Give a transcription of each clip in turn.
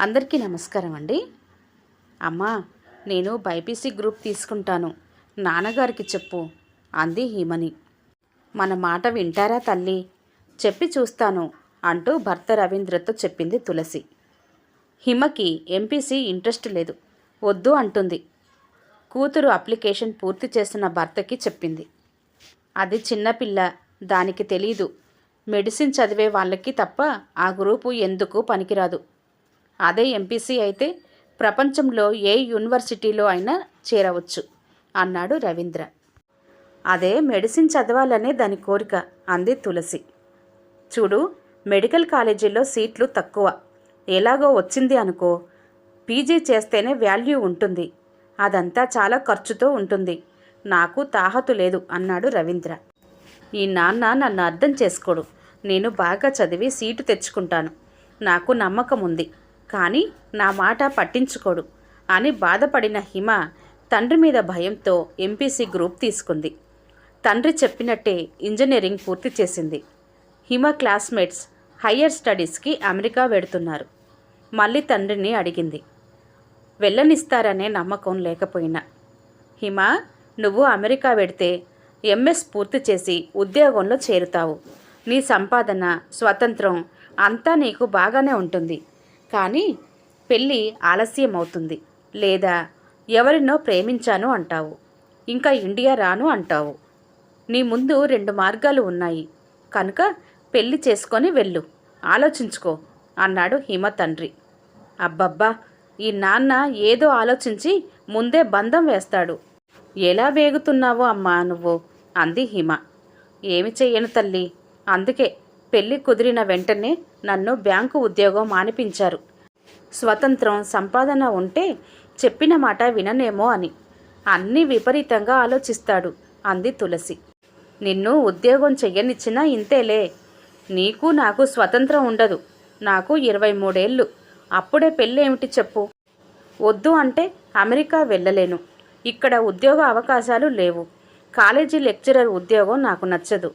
అందరికీ నమస్కారం అండి. అమ్మా నేను బైపీసీ గ్రూప్ తీసుకుంటాను. నాన్నగారికి చెప్పు అంది హీమని. మన మాట వింటారా తల్లి? చెప్పి చూస్తాను అంటూ భర్త రవీంద్రతో చెప్పింది తులసి. హిమకి ఎంపీసీ ఇంట్రెస్ట్ లేదు వద్దు అంటుంది. కూతురు అప్లికేషన్ పూర్తి చేస్తున్న భర్తకి చెప్పింది. అది చిన్నపిల్ల దానికి తెలీదు. మెడిసిన్ చదివే వాళ్ళకి తప్ప ఆ గ్రూపు ఎందుకు పనికిరాదు? అదే ఎంపీసీ అయితే ప్రపంచంలో ఏ యూనివర్సిటీలో అయినా చేరవచ్చు అన్నాడు రవీంద్ర. అదే మెడిసిన్ చదవాలనే దాని కోరిక అంది తులసి. చూడు మెడికల్ కాలేజీలో సీట్లు తక్కువ. ఎలాగో వచ్చింది అనుకో పీజీ చేస్తేనే వాల్యూ ఉంటుంది. అదంతా చాలా ఖర్చుతో ఉంటుంది. నాకు తాహతు లేదు అన్నాడు రవీంద్ర. ఈ నాన్న నన్ను అర్థం చేసుకోడు. నేను బాగా చదివి సీటు తెచ్చుకుంటాను. నాకు నమ్మకం ఉంది కానీ నా మాట పట్టించుకోడు అని బాధపడిన హిమ తండ్రి మీద భయంతో ఎంపీసీ గ్రూప్ తీసుకుంది. తండ్రి చెప్పినట్టే ఇంజనీరింగ్ పూర్తి చేసింది. హిమ క్లాస్మేట్స్ హయ్యర్ స్టడీస్కి అమెరికా వెడుతున్నారు. మళ్ళీ తండ్రిని అడిగింది. వెళ్ళనిస్తారనే నమ్మకం లేకపోయినా హిమ నువ్వు అమెరికా వెడితే ఎంఎస్ పూర్తి చేసి ఉద్యోగంలో చేరుతావు. నీ సంపాదన స్వతంత్రం అంతా నీకు బాగానే ఉంటుంది. కానీ పెళ్ళి ఆలస్యం అవుతుంది లేదా ఎవరినో ప్రేమించాను అంటావు. ఇంకా ఇండియా రాను అంటావు. నీ ముందు రెండు మార్గాలు ఉన్నాయి. కనుక పెళ్ళి చేసుకొని వెళ్ళు. ఆలోచించుకో అన్నాడు హిమ తండ్రి. అబ్బబ్బా! ఈ నాన్న ఏదో ఆలోచించి ముందే బంధం వేస్తాడు. ఎలా వేగుతున్నావో అమ్మా నువ్వు? అంది హిమ. ఏమి చెయ్యను తల్లి. అందుకే పెళ్ళి కుదిరిన వెంటనే నన్ను బ్యాంకు ఉద్యోగం మానిపించారు. స్వతంత్రం సంపాదన ఉంటే చెప్పిన మాట విననేమో అని. అన్నీ విపరీతంగా ఆలోచిస్తాడు అంది తులసి. నిన్ను ఉద్యోగం చెయ్యనిచ్చినా ఇంతేలే. నీకు నాకు స్వతంత్రం ఉండదు. నాకు ఇరవై మూడేళ్ళు. అప్పుడే పెళ్ళేమిటి చెప్పు? వద్దు అంటే అమెరికా వెళ్ళలేను. ఇక్కడ ఉద్యోగ అవకాశాలు లేవు. కాలేజీ లెక్చరర్ ఉద్యోగం నాకు నచ్చదు.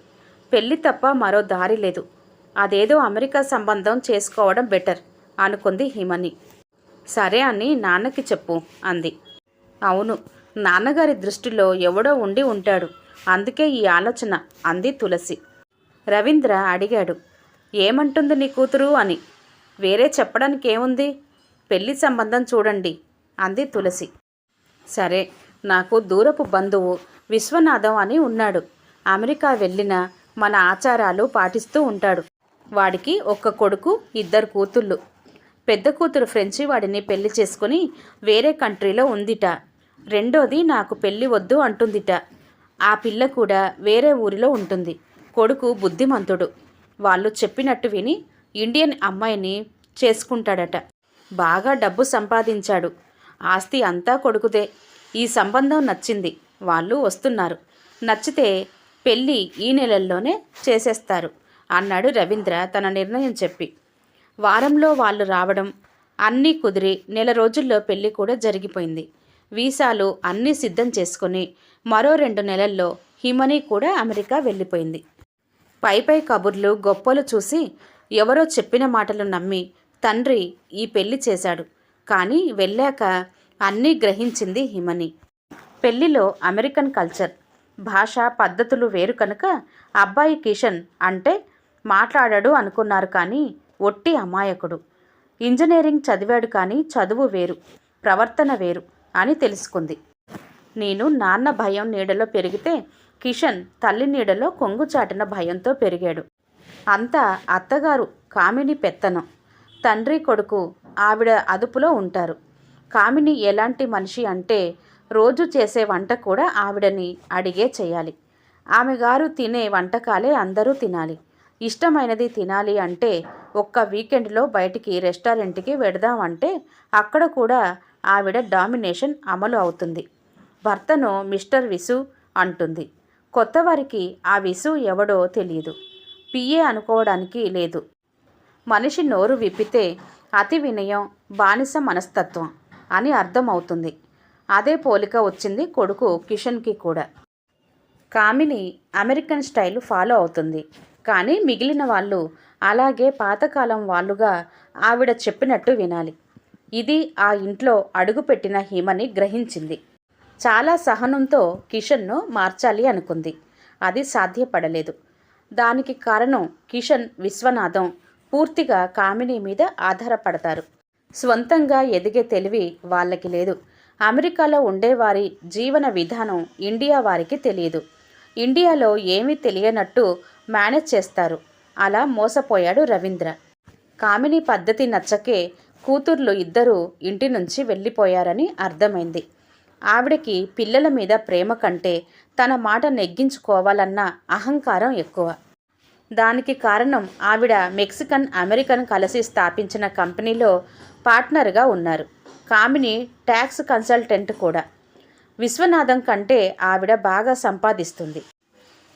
పెళ్ళి తప్ప మరో దారి లేదు. అదేదో అమెరికా సంబంధం చేసుకోవడం బెటర్ అనుకుంది హిమని. సరే అని నాన్నకి చెప్పు అంది. అవును నాన్నగారి దృష్టిలో ఎవడో ఉండి ఉంటాడు. అందుకే ఈ ఆలోచన అంది తులసి. రవీంద్ర అడిగాడు. ఏమంటుంది నీ కూతురు అని. వేరే చెప్పడానికి ఏముంది పెళ్ళి సంబంధం చూడండి అంది తులసి. సరే నాకు దూరపు బంధువు విశ్వనాథం అని ఉన్నాడు. అమెరికా వెళ్ళిన మన ఆచారాలు పాటిస్తూ ఉంటాడు. వాడికి ఒక్క కొడుకు ఇద్దరు కూతుళ్ళు. పెద్ద కూతురు ఫ్రెంచి వాడిని పెళ్ళి చేసుకుని వేరే కంట్రీలో ఉందిట. రెండోది నాకు పెళ్ళి వద్దు అంటుందిట. ఆ పిల్ల కూడా వేరే ఊరిలో ఉంటుంది. కొడుకు బుద్ధిమంతుడు. వాళ్ళు చెప్పినట్టు విని ఇండియన్ అమ్మాయిని చేసుకుంటాడట. బాగా డబ్బు సంపాదించాడు. ఆస్తి అంతా కొడుకుదే. ఈ సంబంధం నచ్చింది. వాళ్ళు వస్తున్నారు. నచ్చితే పెళ్ళి ఈ నెలల్లోనే చేసేస్తారు. అన్నాడు రవీంద్ర తన నిర్ణయం చెప్పి. వారంలో వాళ్ళు రావడం అన్నీ కుదిరి నెల రోజుల్లో పెళ్ళి కూడా జరిగిపోయింది. వీసాలు అన్నీ సిద్ధం చేసుకుని మరో రెండు నెలల్లో హిమని కూడా అమెరికా వెళ్ళిపోయింది. పై పై కబుర్లు గొప్పలు చూసి ఎవరో చెప్పిన మాటలు నమ్మి తండ్రి ఈ పెళ్ళి చేశాడు. కానీ వెళ్ళాక అన్నీ గ్రహించింది హిమని. పెళ్ళిలో అమెరికన్ కల్చర్ భాష పద్ధతులు వేరు కనుక అబ్బాయి కిషన్ అంటే మాట్లాడాడు అనుకున్నారు కానీ ఒట్టి అమాయకుడు. ఇంజనీరింగ్ చదివాడు కానీ చదువు వేరు ప్రవర్తన వేరు అని తెలుసుకుంది. నేను నాన్న భయం నీడలో పెరిగితే కిషన్ తల్లి నీడలో కొంగుచాటిన భయంతో పెరిగాడు. అంతా అత్తగారు కామిని పెత్తనం. తండ్రి కొడుకు ఆవిడ అదుపులో ఉంటారు. కామిని ఎలాంటి మనిషి అంటే రోజు చేసే వంట కూడా ఆవిడని అడిగే చేయాలి. ఆమె గారు తినే వంటకాలే అందరూ తినాలి. ఇష్టమైనది తినాలి అంటే ఒక్క వీకెండ్లో బయటికి రెస్టారెంట్కి వెడదామంటే అక్కడ కూడా ఆవిడ డామినేషన్ అమలు అవుతుంది. భర్తను మిస్టర్ విసు అంటుంది. కొత్తవారికి ఆ విసు ఎవడో తెలియదు పిఏ అనుకోవడానికి లేదు. మనిషి నోరు విప్పితే అతి వినయం బానిస మనస్తత్వం అని అర్థమవుతుంది. అదే పోలిక వచ్చింది కొడుకు కిషన్కి కూడా. కామిని అమెరికన్ స్టైల్ ఫాలో అవుతుంది. కానీ మిగిలిన వాళ్ళు అలాగే పాతకాలం వాళ్ళుగా ఆవిడ చెప్పినట్టు వినాలి. ఇది ఆ ఇంట్లో అడుగుపెట్టిన హిమని గ్రహించింది. చాలా సహనంతో కిషన్ను మార్చాలి అనుకుంది. అది సాధ్యపడలేదు. దానికి కారణం కిషన్ విశ్వనాథం పూర్తిగా కామిని మీద ఆధారపడతారు. స్వంతంగా ఎదిగే తెలివి వాళ్ళకి లేదు. అమెరికాలో ఉండేవారి జీవన విధానం ఇండియా వారికి తెలియదు. ఇండియాలో ఏమీ తెలియనట్టు మేనేజ్ చేస్తారు. అలా మోసపోయాడు రవీంద్ర. కామిని పద్ధతి నచ్చకే కూతుర్లు ఇద్దరూ ఇంటి నుంచి వెళ్ళిపోయారని అర్థమైంది. ఆవిడకి పిల్లల మీద ప్రేమ కంటే తన మాట నెగ్గించుకోవాలన్న అహంకారం ఎక్కువ. దానికి కారణం ఆవిడ మెక్సికన్ అమెరికన్ కలిసి స్థాపించిన కంపెనీలో పార్ట్నర్గా ఉన్నారు. కామిని ట్యాక్స్ కన్సల్టెంట్ కూడా. విశ్వనాథం కంటే ఆవిడ బాగా సంపాదిస్తుంది.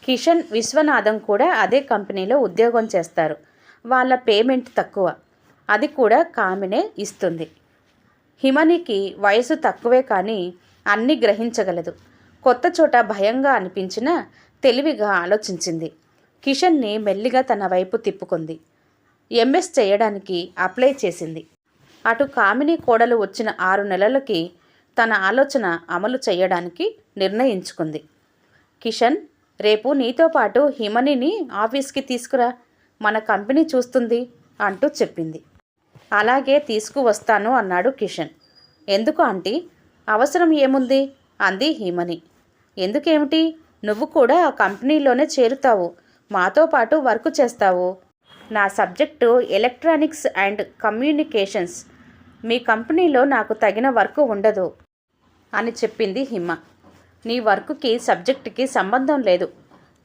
కిషన్ విశ్వనాథం కూడా అదే కంపెనీలో ఉద్యోగం చేస్తారు. వాళ్ళ పేమెంట్ తక్కువ. అది కూడా కామినే ఇస్తుంది. హిమనికి వయసు తక్కువే కానీ అన్నీ గ్రహించగలదు. కొత్త చోట భయంగా అనిపించినా తెలివిగా ఆలోచించింది. కిషన్ని మెల్లిగా తన వైపు తిప్పుకుంది. ఎంఎస్ చేయడానికి అప్లై చేసింది. అటు కామిని కోడలు వచ్చిన ఆరు నెలలకి తన ఆలోచన అమలు చేయడానికి నిర్ణయించుకుంది. కిషన్ రేపు నీతో పాటు హిమనిని ఆఫీస్కి తీసుకురా. మన కంపెనీ చూస్తుంది అంటూ చెప్పింది. అలాగే తీసుకువస్తాను అన్నాడు కిషన్. ఎందుకు ఆంటీ? అవసరం ఏముంది? అంది హిమని. ఎందుకేమిటి? నువ్వు కూడా ఆ కంపెనీలోనే చేరుతావు. మాతో పాటు వర్క్ చేస్తావు. నా సబ్జెక్టు ఎలక్ట్రానిక్స్ అండ్ కమ్యూనికేషన్స్. మీ కంపెనీలో నాకు తగిన వర్క్ ఉండదు అని చెప్పింది హిమ. నీ వర్క్కి సబ్జెక్టుకి సంబంధం లేదు.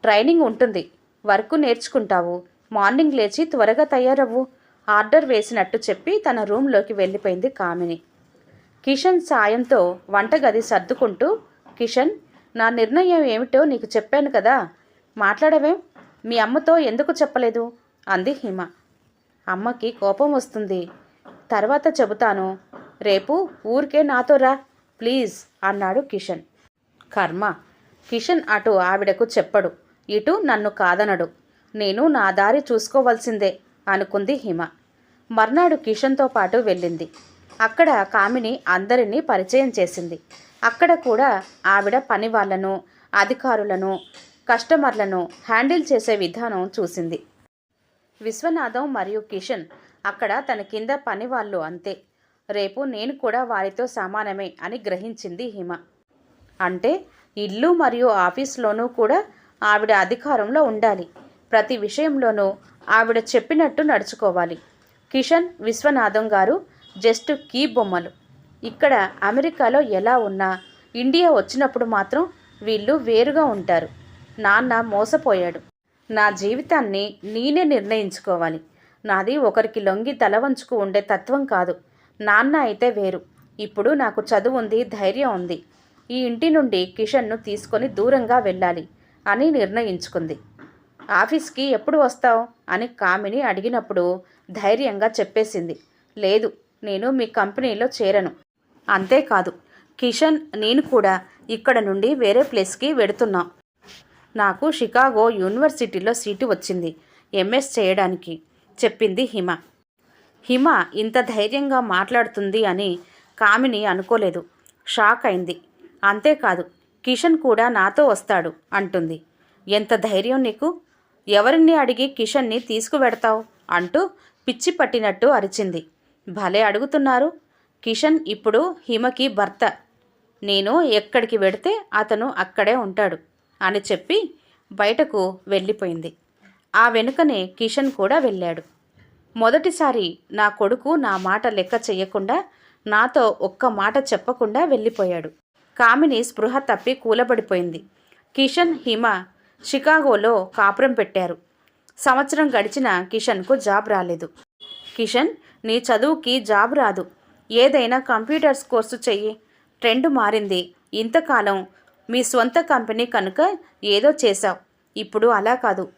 ట్రైనింగ్ ఉంటుంది. వర్క్ నేర్చుకుంటావు. మార్నింగ్ లేచి త్వరగా తయారవ్వు. ఆర్డర్ వేసినట్టు చెప్పి తన రూమ్లోకి వెళ్ళిపోయింది కామిని. కిషన్ సాయంతో వంటగది సర్దుకుంటూ కిషన్ నా నిర్ణయం ఏమిటో నీకు చెప్పాను కదా. మాట్లాడవేం? మీ అమ్మతో ఎందుకు చెప్పలేదు? అంది హిమ. అమ్మకి కోపం వస్తుంది. తర్వాత చెబుతాను. రేపు ఊరికే నాతో రా. ప్లీజ్ అన్నాడు కిషన్. కర్మ. కిషన్ అటు ఆవిడకు చెప్పడు. ఇటు నన్ను కాదనడు. నేను నా దారి చూసుకోవాల్సిందే అనుకుంది హిమ. మర్నాడు కిషన్తో పాటు వెళ్ళింది. అక్కడ కామిని అందరినీ పరిచయం చేసింది. అక్కడ కూడా ఆవిడ పని వాళ్ళను అధికారులను కస్టమర్లను హ్యాండిల్ చేసే విధానం చూసింది. విశ్వనాథం మరియు కిషన్ అక్కడ తన కింద పని వాళ్ళు అంతే. రేపు నేను కూడా వారితో సమానమే అని గ్రహించింది హిమ. అంటే ఇల్లు మరియు ఆఫీస్లోనూ కూడా ఆవిడ అధికారంలో ఉండాలి. ప్రతి విషయంలోనూ ఆవిడ చెప్పినట్టు నడుచుకోవాలి. కిషన్ విశ్వనాథం గారు జస్ట్ కీ బొమ్మలు. ఇక్కడ అమెరికాలో ఎలా ఉన్నా ఇండియా వచ్చినప్పుడు మాత్రం వీళ్ళు వేరుగా ఉంటారు. నాన్న మోసపోయాడు. నా జీవితాన్ని నేనే నిర్ణయించుకోవాలి. నాది ఒకరికి లొంగి తల వంచుకు ఉండే తత్వం కాదు. నాన్న అయితే వేరు. ఇప్పుడు నాకు చదువు ఉంది ధైర్యం ఉంది. ఈ ఇంటి నుండి కిషన్ను తీసుకొని దూరంగా వెళ్ళాలి అని నిర్ణయించుకుంది. ఆఫీస్కి ఎప్పుడు వస్తావు? అని కామిని అడిగినప్పుడు ధైర్యంగా చెప్పేసింది. లేదు నేను మీ కంపెనీలో చేరను. అంతేకాదు కిషన్ నేను కూడా ఇక్కడ నుండి వేరే ప్లేస్కి వెడుతున్నాం. నాకు షికాగో యూనివర్సిటీలో సీటు వచ్చింది ఎంఎస్ చేయడానికి చెప్పింది హిమ. హిమ ఇంత ధైర్యంగా మాట్లాడుతుంది అని కామిని అనుకోలేదు. షాక్ అయింది. అంతేకాదు కిషన్ కూడా నాతో వస్తాడు అంటుంది. ఎంత ధైర్యం నీకు? ఎవరిని అడిగి కిషన్ని తీసుకువెడతావు? అంటూ పిచ్చి పట్టినట్టు అరిచింది. భలే అడుగుతున్నారు. కిషన్ ఇప్పుడు హిమకి భర్త. నేను ఎక్కడికి వెడితే అతను అక్కడే ఉంటాడు అని చెప్పి బయటకు వెళ్ళిపోయింది. ఆ వెనుకనే కిషన్ కూడా వెళ్ళాడు. మొదటిసారి నా కొడుకు నా మాట లెక్క చేయకుండా నాతో ఒక్క మాట చెప్పకుండా వెళ్ళిపోయాడు. కామిని స్పృహ తప్పి కూలబడిపోయింది. కిషన్ హిమ షికాగోలో కాపురం పెట్టారు. సంవత్సరం గడిచిన కిషన్కు జాబ్ రాలేదు. కిషన్ నీ చదువుకి జాబ్ రాదు. ఏదైనా కంప్యూటర్స్ కోర్సు చెయ్యి. ట్రెండ్ మారింది. ఇంతకాలం మీ సొంత కంపెనీ కనుక ఏదో చేశావు. ఇప్పుడు అలా కాదు.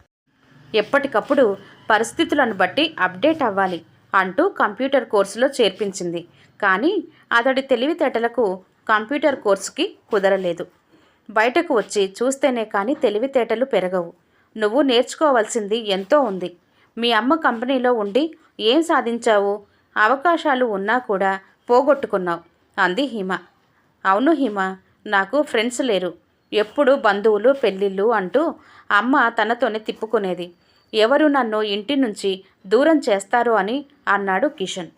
ఎప్పటికప్పుడు పరిస్థితులను బట్టి అప్డేట్ అవ్వాలి అంటూ కంప్యూటర్ కోర్సులో చేర్పించింది. కానీ అతడి తెలివితేటలకు కంప్యూటర్ కోర్సుకి కుదరలేదు. బయటకు వచ్చి చూస్తేనే కానీ తెలివితేటలు పెరగవు. నువ్వు నేర్చుకోవాల్సింది ఎంతో ఉంది. మీ అమ్మ కంపెనీలో ఉండి ఏం సాధించావు? అవకాశాలు ఉన్నా కూడా పోగొట్టుకున్నావు అంది హిమ. అవును హిమ నాకు ఫ్రెండ్స్ లేరు. ఎప్పుడు బంధువులు పెళ్ళిళ్ళు అంటూ అమ్మ తనతోనే తిప్పుకునేది. ఎవరు నన్ను ఇంటి నుంచి దూరం చేస్తారు అని అన్నాడు కిషన్.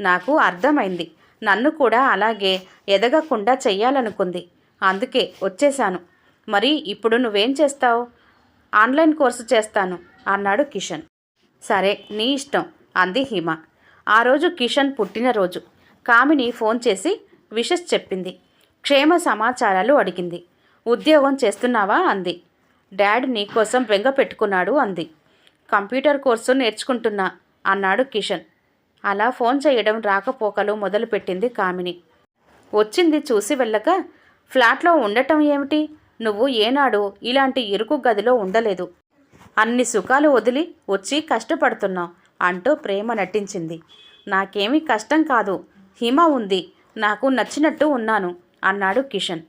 నాకు అర్థమైంది. నన్ను కూడా అలాగే ఎదగకుండా చెయ్యాలనుకుంది. అందుకే వచ్చేశాను. మరి ఇప్పుడు నువ్వేం చేస్తావు? ఆన్లైన్ కోర్సు చేస్తాను అన్నాడు కిషన్. సరే నీ ఇష్టం అంది హిమ. ఆ రోజు కిషన్ పుట్టినరోజు. కామిని ఫోన్ చేసి విషస్ చెప్పింది. క్షేమ సమాచారాలు అడిగింది. ఉద్యోగం చేస్తున్నావా? అంది. డాడ్ నీకోసం బెంగ పెట్టుకున్నాడు అంది. కంప్యూటర్ కోర్సు నేర్చుకుంటున్నా అన్నాడు కిషన్. అలా ఫోన్ చేయడం రాకపోకలు మొదలుపెట్టింది కామిని. వచ్చింది చూసి వెళ్ళక ఫ్లాట్లో ఉండటం ఏమిటి? నువ్వు ఏనాడు ఇలాంటి ఇరుకు గదిలో ఉండలేదు. అన్ని సుఖాలు వదిలి వచ్చి కష్టపడుతున్నావు అంటూ ప్రేమ నటించింది. నాకేమీ కష్టం కాదు. హిమ ఉంది. నాకు నచ్చినట్టు ఉన్నాను అన్నాడు కిషన్.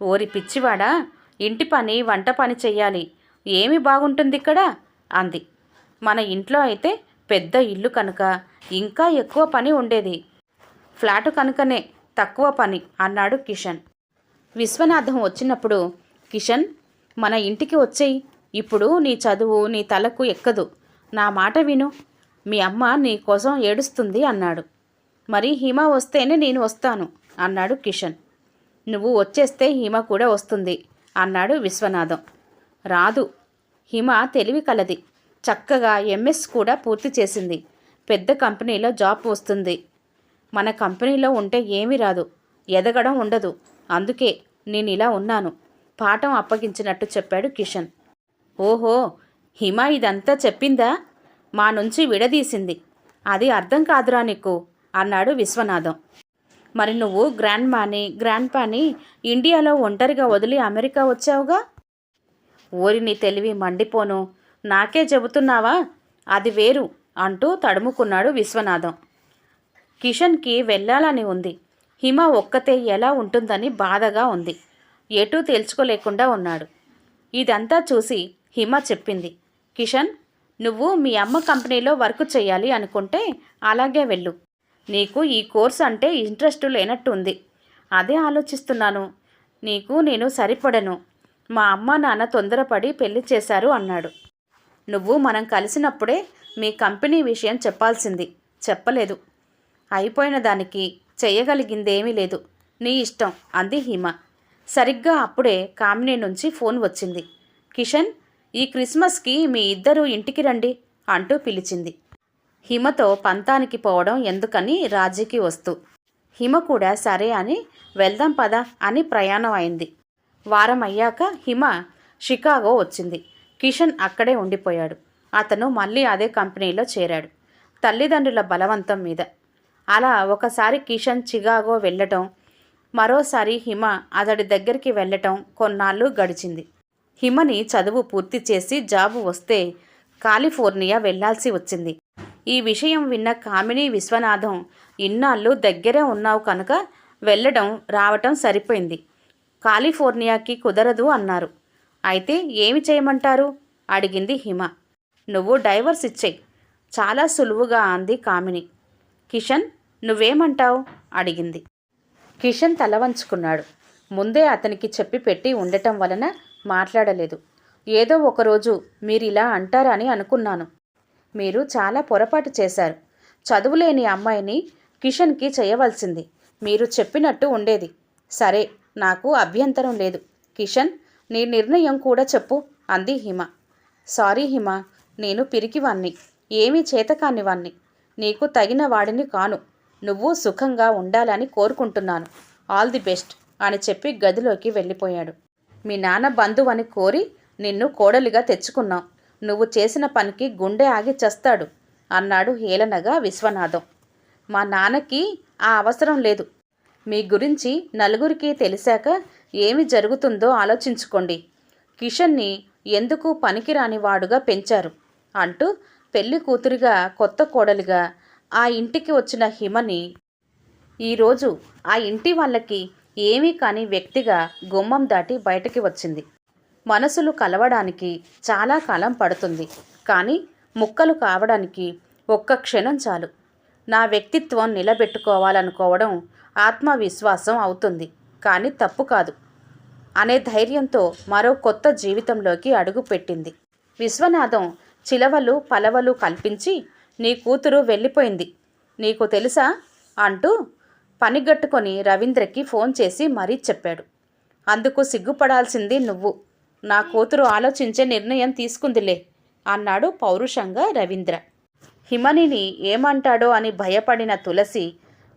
ఓరి పిచ్చివాడా! ఇంటి పని వంట పని చెయ్యాలి. ఏమి బాగుంటుంది ఇక్కడ అంది. మన ఇంట్లో అయితే పెద్ద ఇల్లు కనుక ఇంకా ఎక్కువ పని ఉండేది. ఫ్లాటు కనుకనే తక్కువ పని అన్నాడు కిషన్. విశ్వనాథం వచ్చినప్పుడు కిషన్ మన ఇంటికి వచ్చేయి. ఇప్పుడు నీ చదువు నీ తలకు ఎక్కదు. నా మాట విను. మీ అమ్మ నీ కోసం ఏడుస్తుంది అన్నాడు. మరి హిమ వస్తేనే నేను వస్తాను అన్నాడు కిషన్. నువ్వు వచ్చేస్తే హిమ కూడా వస్తుంది అన్నాడు విశ్వనాథం. రాదు. హిమ తెలివి కలది. చక్కగా ఎంఎస్ కూడా పూర్తి చేసింది. పెద్ద కంపెనీలో జాబ్ వస్తుంది. మన కంపెనీలో ఉంటే ఏమీ రాదు. ఎదగడం ఉండదు. అందుకే నేను ఇలా ఉన్నాను. పాఠం అప్పగించినట్టు చెప్పాడు కిషన్. ఓహో హిమ ఇదంతా చెప్పిందా? మా నుంచి విడదీసింది. అది అర్థం కాదురా నీకు అన్నాడు విశ్వనాథం. మరి నువ్వు గ్రాండ్ మాని గ్రాండ్ పాని ఇండియాలో ఒంటరిగా వదిలి అమెరికా వచ్చావుగా? ఓరిని తెలివి మండిపోను. నాకే చెబుతున్నావా? అది వేరు అంటూ తడుముకున్నాడు విశ్వనాథం. కిషన్కి వెళ్ళాలని ఉంది. హిమ ఒక్కతే ఎలా ఉంటుందని బాధగా ఉంది. ఎటూ తేల్చుకోలేకుండా ఉన్నాడు. ఇదంతా చూసి హిమ చెప్పింది. కిషన్ నువ్వు మీ అమ్మ కంపెనీలో వర్క్ చేయాలి అనుకుంటే అలాగే వెళ్ళు. నీకు ఈ కోర్స్ అంటే ఇంట్రెస్ట్ లేనట్టుంది. అదే ఆలోచిస్తున్నాను. నీకు నేను సరిపడను. మా అమ్మ నాన్న తొందరపడి పెళ్ళి చేశారు అన్నాడు. నువ్వు మనం కలిసినప్పుడే మీ కంపెనీ విషయం చెప్పాల్సింది. చెప్పలేదు. అయిపోయిన దానికి చెయ్యగలిగిందేమీ లేదు. నీ ఇష్టం అంది హిమ. సరిగ్గా అప్పుడే కామిని నుంచి ఫోన్ వచ్చింది. కిషన్ ఈ క్రిస్మస్కి మీ ఇద్దరూ ఇంటికి రండి అంటూ పిలిచింది. హిమతో పంతానికి పోవడం ఎందుకని రాజీకి వస్తూ. హిమ కూడా సరే అని వెళ్దాం పద అని ప్రయాణం అయింది. వారం అయ్యాక హిమ షికాగో వచ్చింది. కిషన్ అక్కడే ఉండిపోయాడు. అతను మళ్ళీ అదే కంపెనీలో చేరాడు. తల్లిదండ్రుల బలవంతం మీద. అలా ఒకసారి కిషన్ చికాగో వెళ్ళటం మరోసారి హిమ అతడి దగ్గరికి వెళ్ళటం కొన్నాళ్ళు గడిచింది. హిమని చదువు పూర్తి చేసి జాబు వస్తే కాలిఫోర్నియా వెళ్ళాల్సి వచ్చింది. ఈ విషయం విన్న కామిని విశ్వనాథం ఇన్నాళ్ళు దగ్గరే ఉన్నావు కనుక వెళ్ళడం రావటం సరిపోయింది. కాలిఫోర్నియాకి కుదరదు అన్నారు. అయితే ఏమి చేయమంటారు? అడిగింది హిమ. నువ్వు డైవర్స్ ఇచ్చేయి. చాలా సులువుగా అంది కామిని. కిషన్ నువ్వేమంటావు? అడిగింది. కిషన్ తల వంచుకున్నాడు. ముందే అతనికి చెప్పి పెట్టి ఉండటం వలన మాట్లాడలేదు. ఏదో ఒకరోజు మీరు ఇలా అంటారని అనుకున్నాను. మీరు చాలా పొరపాటు చేశారు. చదువులేని అమ్మాయిని కిషన్కి చేయవలసింది. మీరు చెప్పినట్టు ఉండేది. సరే నాకు అభ్యంతరం లేదు. కిషన్ నీ నిర్ణయం కూడా చెప్పు అంది హిమ. సారీ హిమ నేను పిరికివాణ్ణి ఏమీ చేతకానివాణ్ణి. నీకు తగిన వాడిని కాను. నువ్వు సుఖంగా ఉండాలని కోరుకుంటున్నాను. ఆల్ ది బెస్ట్ అని చెప్పి గదిలోకి వెళ్ళిపోయాడు. మీ నాన్న బంధువని కోరి నిన్ను కోడలిగా తెచ్చుకున్నాం. నువ్వు చేసిన పనికి గుండె ఆగి చస్తాడు అన్నాడు హేళనగా విశ్వనాథం. మా నాన్నకి ఆ అవసరం లేదు. మీ గురించి నలుగురికి తెలిసాక ఏమి జరుగుతుందో ఆలోచించుకోండి. కిషన్ని ఎందుకు పనికిరాని వాడుగా పెంచారు? అంటూ పెళ్ళి కూతురిగా కొత్త కోడలిగా ఆ ఇంటికి వచ్చిన హిమని ఈరోజు ఆ ఇంటి వాళ్ళకి ఏమీ కాని వ్యక్తిగా గుమ్మం దాటి బయటకి వచ్చింది. మనసులు కలవడానికి చాలా కాలం పడుతుంది. కానీ ముక్కలు కావడానికి ఒక్క క్షణం చాలు. నా వ్యక్తిత్వం నిలబెట్టుకోవాలనుకోవడం ఆత్మవిశ్వాసం అవుతుంది. కానీ తప్పు కాదు అనే ధైర్యంతో మరో కొత్త జీవితంలోకి అడుగుపెట్టింది. విశ్వనాథం చిలవలు పలవలు కల్పించి నీ కూతురు వెళ్ళిపోయింది. నీకు తెలుసా? అంటూ పనిగట్టుకొని రవీంద్రకి ఫోన్ చేసి మరీ చెప్పాడు. అందుకు సిగ్గుపడాల్సింది నువ్వు. నా కూతురు ఆలోచించే నిర్ణయం తీసుకుందిలే అన్నాడు పౌరుషంగా రవీంద్ర. హిమనిని ఏమంటాడో అని భయపడిన తులసి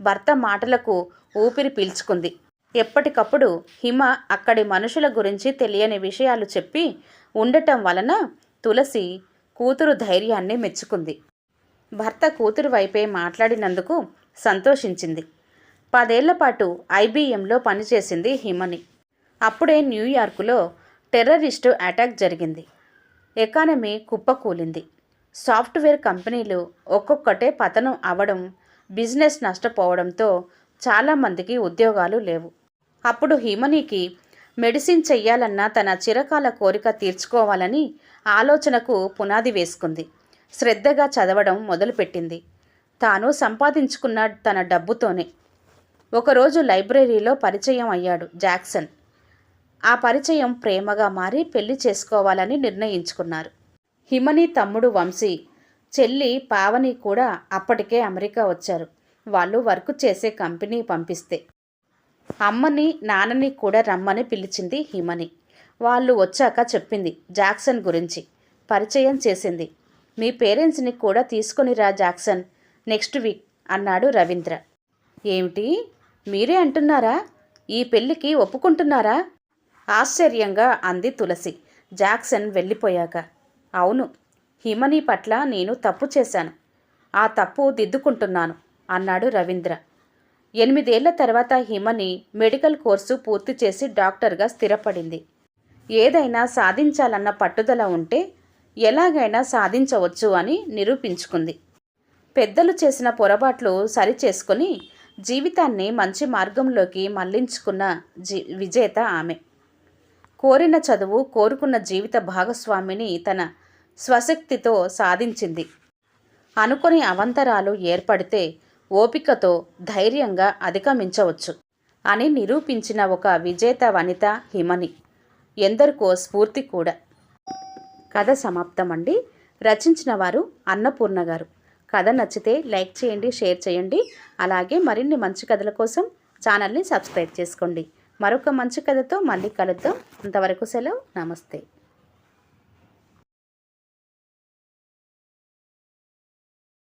భర్త మాటలకు ఊపిరి పీల్చుకుంది. ఎప్పటికప్పుడు హిమ అక్కడి మనుషుల గురించి తెలియని విషయాలు చెప్పి ఉండటం వలన తులసి కూతురు ధైర్యాన్ని మెచ్చుకుంది. భర్త కూతురు వైపే మాట్లాడినందుకు సంతోషించింది. పదేళ్ళ పాటు ఐబీఎంలో పనిచేసింది హిమని. అప్పుడే న్యూయార్కులో టెర్రరిస్టు అటాక్ జరిగింది. ఎకానమీ కుప్పకూలింది. సాఫ్ట్వేర్ కంపెనీలు ఒక్కొక్కటే పతనం అవడం బిజినెస్ నష్టపోవడంతో చాలామందికి ఉద్యోగాలు లేవు. అప్పుడు హిమనీకి మెడిసిన్ చెయ్యాలన్న తన చిరకాల కోరిక తీర్చుకోవాలని ఆలోచనకు పునాది వేసుకుంది. శ్రద్ధగా చదవడం మొదలుపెట్టింది. తాను సంపాదించుకున్న తన డబ్బుతోనే. ఒకరోజు లైబ్రరీలో పరిచయం అయ్యాడు జాక్సన్. ఆ పరిచయం ప్రేమగా మారి పెళ్ళి చేసుకోవాలని నిర్ణయించుకున్నారు. హిమని తమ్ముడు వంశీ చెల్లి పావని కూడా అప్పటికే అమెరికా వచ్చారు. వాళ్ళు వర్క్ చేసే కంపెనీ పంపిస్తే. అమ్మని నాన్నని కూడా రమ్మని పిలిచింది హిమని. వాళ్ళు వచ్చాక చెప్పింది జాక్సన్ గురించి. పరిచయం చేసింది. మీ పేరెంట్స్ని కూడా తీసుకొని రా జాక్సన్. నెక్స్ట్ వీక్ అన్నాడు రవీంద్ర. ఏమిటి? మీరే అంటున్నారా? ఈ పెళ్ళికి ఒప్పుకుంటున్నారా? ఆశ్చర్యంగా అంది తులసి. జాక్సన్ వెళ్ళిపోయాక. అవును హిమని పట్ల నేను తప్పు చేశాను. ఆ తప్పు దిద్దుకుంటున్నాను అన్నాడు రవీంద్ర. ఎనిమిదేళ్ళ తర్వాత హిమని మెడికల్ కోర్సు పూర్తి చేసి డాక్టర్గా స్థిరపడింది. ఏదైనా సాధించాలన్న పట్టుదల ఉంటే ఎలాగైనా సాధించవచ్చు అని నిరూపించుకుంది. పెద్దలు చేసిన పొరపాట్లు సరిచేసుకొని జీవితాన్ని మంచి మార్గంలోకి మళ్ళించుకున్న జీ విజేత ఆమె. కోరిన చదువు కోరుకున్న జీవిత భాగస్వామిని తన స్వశక్తితో సాధించింది. అనుకొని అవంతరాలు ఏర్పడితే ఓపికతో ధైర్యంగా అధిగమించవచ్చు అని నిరూపించిన ఒక విజేత వనిత హిమని. ఎందరికో స్ఫూర్తి కూడా. కథ సమాప్తం అండి రచించిన వారు అన్నపూర్ణ గారు. కథ నచ్చితే లైక్ చేయండి షేర్ చేయండి. అలాగే మరిన్ని మంచి కథల కోసం ఛానల్ని సబ్స్క్రైబ్ చేసుకోండి. మరొక మంచి కథతో మళ్ళీ కలుద్దాం. అంతవరకు సెలవు. నమస్తే.